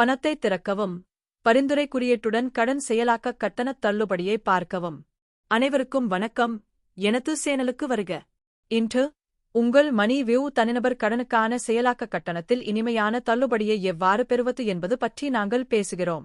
பணத்தை திறக்கவும் பரிந்துரை குறியீட்டுடன் கடன் செயலாக்க கட்டணத் தள்ளுபடியை பார்க்கவும். அனைவருக்கும் வணக்கம். எனது சேனலுக்கு வருக. இன்று உங்கள் மணி வியூ தனிநபர் கடனுக்கான செயலாக்க கட்டணத்தில் இனிமையான தள்ளுபடியை எவ்வாறு பெறுவது என்பது பற்றி நாங்கள் பேசுகிறோம்.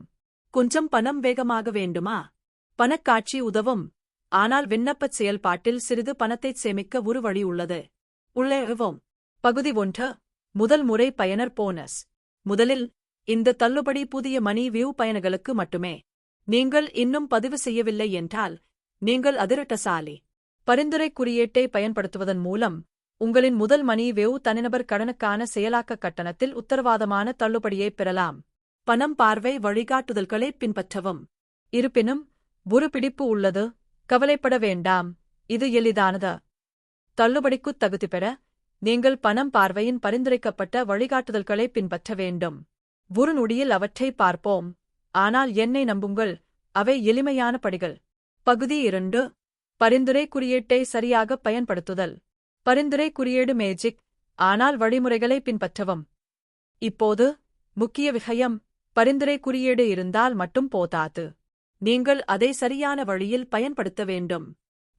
கொஞ்சம் பணம் வேகமாக வேண்டுமா? பணக்காட்சி உதவும். ஆனால் விண்ணப்பச் செயல்பாட்டில் சிறிது பணத்தைச் சேமிக்க ஒரு வழி உள்ளது. உள்ளேவோம் பகுதி ஒன்று முதல் முறை பயனர் போனஸ். முதலில் இந்த தள்ளுபடி புதிய மணி வியூ பயணங்களுக்கு மட்டுமே. நீங்கள் இன்னும் பதிவு செய்யவில்லை என்றால் நீங்கள் அதிரட்டசாலி. பரிந்துரை குறியீட்டை பயன்படுத்துவதன் மூலம் உங்களின் முதல் மணி வேவ் தனிநபர் கடனுக்கான செயலாக்க கட்டணத்தில் உத்தரவாதமான தள்ளுபடியை பெறலாம். பணம் பார்வை வழிகாட்டுதல்களை பின்பற்றவும். இருப்பினும் ஒரு பிடிப்பு உள்ளது கவலைப்பட வேண்டாம் இது எளிதானது. தள்ளுபடிக்குத் தகுதி பெற நீங்கள் பணம் பார்வையின் பரிந்துரைக்கப்பட்ட வழிகாட்டுதல்களை பின்பற்ற வேண்டும். ஒரு நொடியில் அவற்றை பார்ப்போம். ஆனால் என்னை நம்புங்கள் அவை எளிமையான படிகள். பகுதி இரண்டு. பரிந்துரை குறியீட்டை சரியாக பயன்படுத்துதல். பரிந்துரை குறியீடு மேஜிக் ஆனால் வழிமுறைகளை பின்பற்றவும். இப்போது முக்கிய விஷயம் பரிந்துரை குறியீடு இருந்தால் மட்டும் போதாது. நீங்கள் அதை சரியான வழியில் பயன்படுத்த வேண்டும்.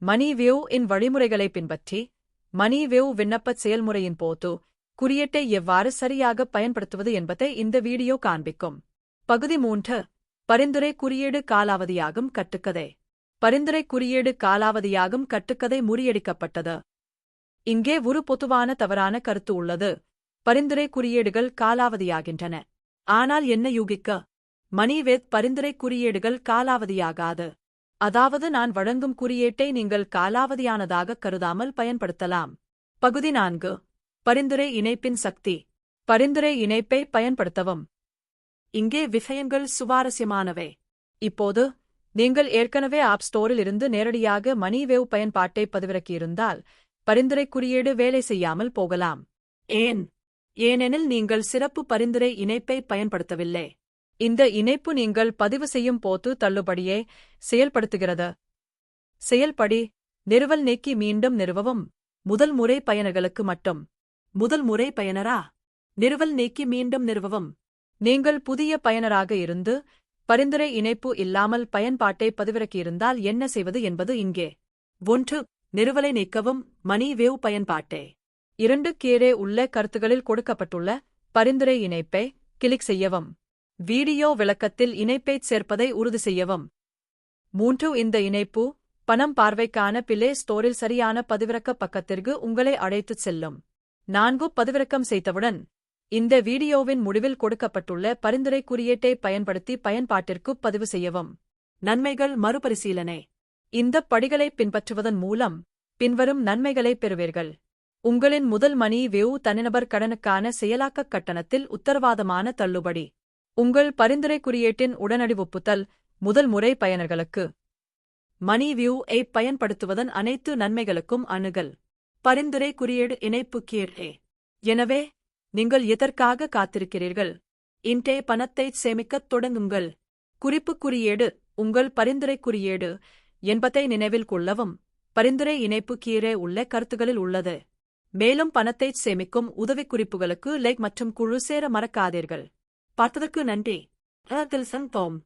மணி வியூ இன் வழிமுறைகளை பின்பற்றி மணி வியூ விண்ணப்பச் செயல்முறையின் போது குறியீட்டை எவ்வாறு சரியாக பயன்படுத்துவது என்பதை இந்த வீடியோ காண்பிக்கும். பகுதி மூன்று பரிந்துரை குறியீடு காலாவதியாகும் கட்டுக்கதை. பரிந்துரை குறியீடு காலாவதியாகும் கட்டுக்கதை முறியடிக்கப்பட்டது. இங்கே ஒரு பொதுவான தவறான கருத்து உள்ளது. பரிந்துரை குறியீடுகள் காலாவதியாகின்றன. ஆனால் என்ன யூகிக்க? மணிவேத் பரிந்துரை குறியீடுகள் காலாவதியாகாது. அதாவது நான் வழங்கும் குறியீட்டை நீங்கள் காலாவதியானதாக கருதாமல் பயன்படுத்தலாம். பகுதி நான்கு பரிந்துரை இணைப்பின் சக்தி. பரிந்துரை இணைப்பை பயன்படுத்தவும். இங்கே விஷயங்கள் சுவாரஸ்யமானவை. இப்போது நீங்கள் ஏற்கனவே ஆப் ஸ்டோரில் இருந்து நேரடியாக மணிவேவ் பயன்பாட்டை பதிவிறக்கியிருந்தால் பரிந்துரை குறியீடு வேலை செய்யாமல் போகலாம். ஏன்? ஏனெனில் நீங்கள் சிறப்பு பரிந்துரை இணைப்பை பயன்படுத்தவில்லை. இந்த இணைப்பு நீங்கள் பதிவு செய்யும் போது தள்ளுபடியை செயல்படுத்துகிறது. செயல்படி நிறுவல் நீக்கி மீண்டும் நிறுவவும். முதல் முறை பயனர்களுக்கு மட்டும். முதல் முறை பயனரா? நிறுவல் நீக்கி மீண்டும் நிறுவவும். நீங்கள் புதிய பயனராக இருந்து பரிந்துரை இணைப்பு இல்லாமல் பயன்பாட்டை பதிவிறக்கியிருந்தால் என்ன செய்வது என்பது இங்கே. ஒன்று நிறுவலை நீக்கவும் மணி வேவ் பயன்பாட்டே இரண்டு கீழே உள்ள கருத்துகளில் கொடுக்கப்பட்டுள்ள பரிந்துரை இணைப்பை கிளிக் செய்யவும். வீடியோ விளக்கத்தில் இணைப்பைச் சேர்ப்பதை உறுதி செய்யவும். மூன்று இந்த இணைப்பு பணம் பார்வைக்கான பிளே ஸ்டோரில் சரியான பதிவிறக்க பக்கத்திற்கு உங்களை அழைத்துச் செல்லும். நான்கு பதிவிறக்கம் செய்தவுடன் இந்த வீடியோவின் முடிவில் கொடுக்கப்பட்டுள்ள பரிந்துரை குறியீட்டை பயன்படுத்தி பயன்பாட்டிற்கு பதிவு செய்யவும். நன்மைகள் மறுபரிசீலனை. இந்த படிகளை பின்பற்றுவதன் மூலம் பின்வரும் நன்மைகளை பெறுவீர்கள். உங்களின் முதல் மணி வேவ் தனிநபர் கடனுக்கான செயலாக்க கட்டணத்தில் உத்தரவாதமான தள்ளுபடி. உங்கள் பரிந்துரை குறியீட்டின் உடனடி ஒப்புதல் முதல் முறை பயனர்களுக்கு. மணி வியூ ஐ பயன்படுத்துவதன் அனைத்து நன்மைகளுக்கும் அணுகல். பரிந்துரை குறியீடு இணைப்பு கீழே எனவே நீங்கள் எதற்காக காத்திருக்கிறீர்கள்? இன்றே பணத்தை சேமிக்கத் தொடங்குங்கள். குறிப்பு குறியீடு உங்கள் பரிந்துரை குறியீடு என்பதை நினைவில் கொள்ளவும். பரிந்துரை இணைப்பு கீழே உள்ள கருத்துகளில் உள்ளது. மேலும் பணத்தை சேமிக்கும் உதவிக்குறிப்புகளுக்கு லைக் மற்றும் குழு சேர மறக்காதீர்கள். பார்த்ததற்கு நன்றி. சந்தோம்